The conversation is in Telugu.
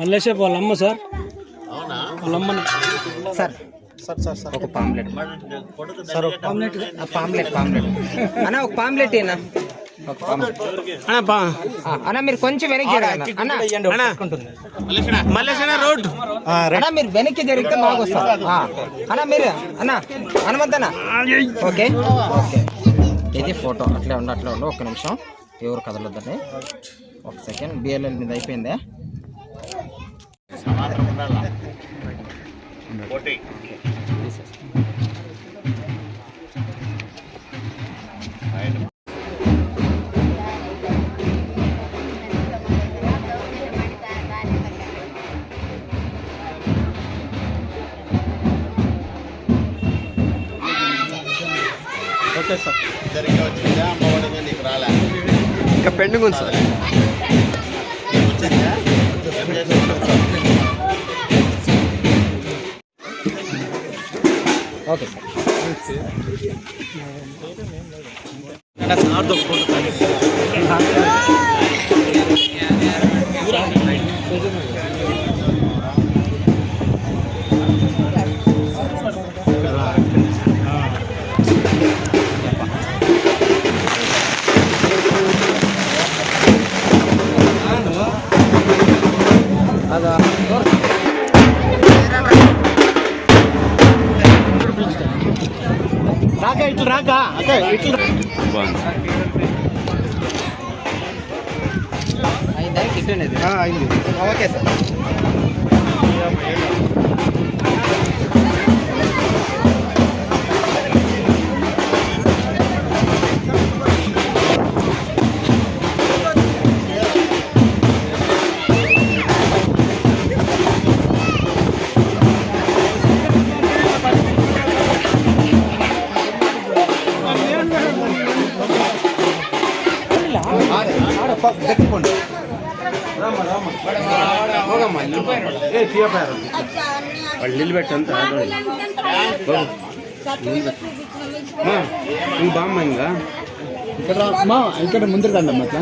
మల్లేషే వాళ్ళ అమ్మ సార్. వాళ్ళ అమ్మని సార్ ఒక పాంప్లెట్. సార్ ఒక పాంప్లెట్ పాంప్లెట్ పాంప్లెట్. అన్న ఒక పాంప్లెట్ ఏనా ఒక అన్న పా ఆ, అన్న మీరు కొంచెం వెనక్కి జరగండి. అన్న. అన్న. మల్లేష్ రోడ్. అన్న మీరు వెనక్కి జరిగితే వస్తారు ఆ, అన్న మీరు అన్న హనుమంతన్న ఓకే ఓకే. ఇది ఫోటో. అట్లే ఉండు అట్లే ఉండు. ఒక్క నిమిషం. ఎవరు కదలొద్దండి? ఒక సెకండ్. బిఎల్ఎల్ మీద అయిపోయిందే. ఓకే సార్ ఇద్దరికి వచ్చిందా అమ్మఒడిగా నీకు రాలే ఇంకా పెండింగ్ ఉంది సార్ వచ్చిందా ఓకే సార్ రాక ఇట్లా రాక. అక్క ఇట్లా అయిందా కిట్ అనేది అయింది ఓకే సార్ వాళ్ళు నిలబెట్టి అంతా ఇంక బామ్మ ఇంకా ఇక్కడ మా ఇక్కడ ముందర రండి అమ్మ ఇట్లా